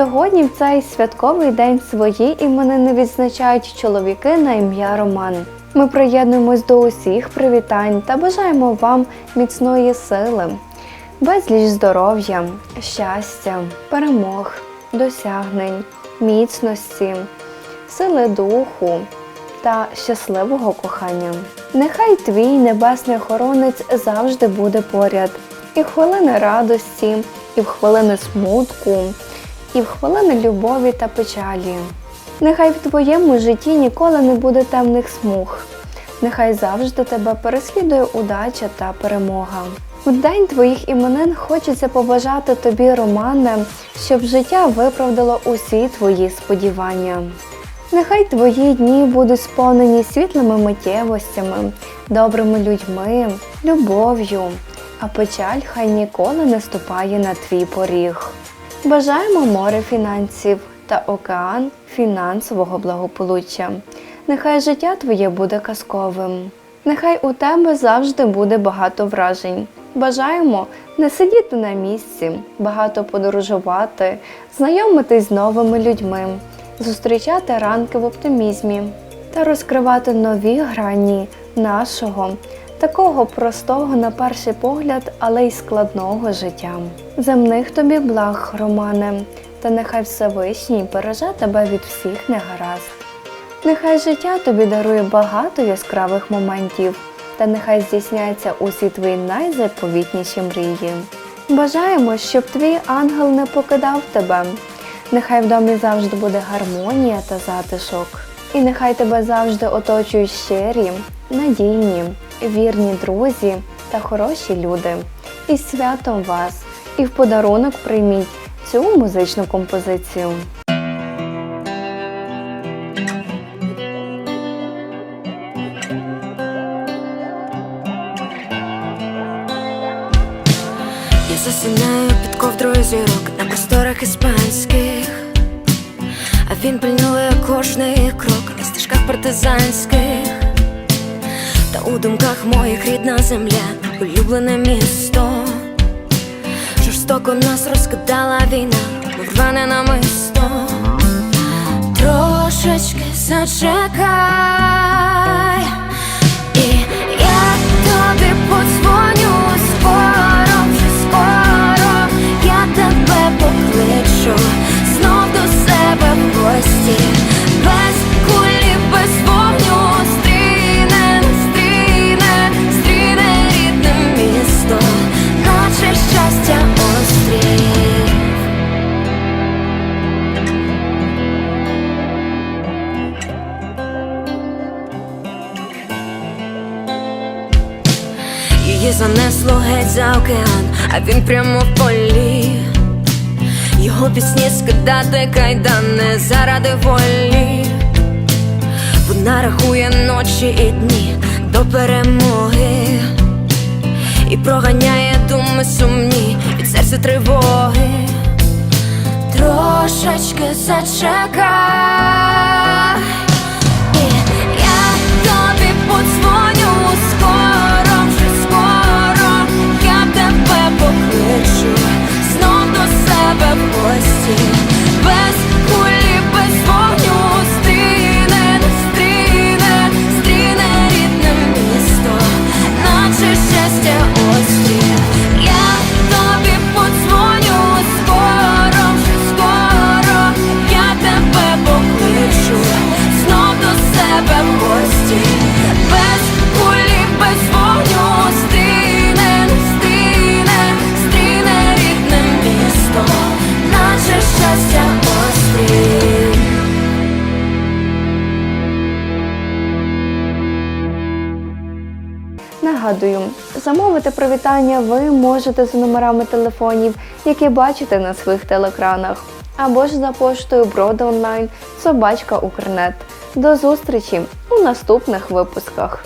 сьогодні в цей святковий день свої іменини відзначають чоловіки на ім'я Роман. Ми приєднуємось до усіх привітань та бажаємо вам міцної сили, безліч здоров'я, щастя, перемог, досягнень, міцності, сили духу та щасливого кохання. Нехай твій небесний охоронець завжди буде поряд, і в хвилини радості, і в хвилини смутку, і в хвилини любові та печалі. Нехай в твоєму житті ніколи не буде темних смуг. Нехай завжди тебе переслідує удача та перемога. У день твоїх іменин хочеться побажати тобі, Романе, щоб життя виправдало усі твої сподівання. Нехай твої дні будуть сповнені світлими миттєвостями, добрими людьми, любов'ю, а печаль хай ніколи не ступає на твій поріг. Бажаємо море фінансів та океан фінансового благополуччя. Нехай життя твоє буде казковим. Нехай у тебе завжди буде багато вражень. Бажаємо не сидіти на місці, багато подорожувати, знайомитись з новими людьми, зустрічати ранки в оптимізмі та розкривати нові грані нашого такого простого на перший погляд, але й складного життя. Земних тобі благ, Романе, та нехай Всевишній береже тебе від всіх негаразд. Нехай життя тобі дарує багато яскравих моментів, та нехай здійсняться усі твої найзаповітніші мрії. Бажаємо, щоб твій ангел не покидав тебе. Нехай в домі завжди буде гармонія та затишок. І нехай тебе завжди оточують щирі, надійні, вірні друзі та хороші люди. І святом вас! І в подарунок прийміть цю музичну композицію. Я засинаю під ковдрою зірок на просторах іспанських, а він пильнує кожний крок на стежках партизанських, та у думках моїх рідна земля, улюблене місто. Жорстоко нас розкидала війна, рване намисто. Трошечки зачекай, і я тобі подзвоню занесло геть за океан, а він прямо в полі. Його пісні скидати кайдани заради волі. Вона рахує ночі і дні до перемоги і проганяє думи сумні від серця тривоги. Трошечки зачекай. Нагадую, замовити привітання ви можете за номерами телефонів, які бачите на своїх телекранах, або ж за поштою Брода онлайн собачка Укрнет. До зустрічі у наступних випусках.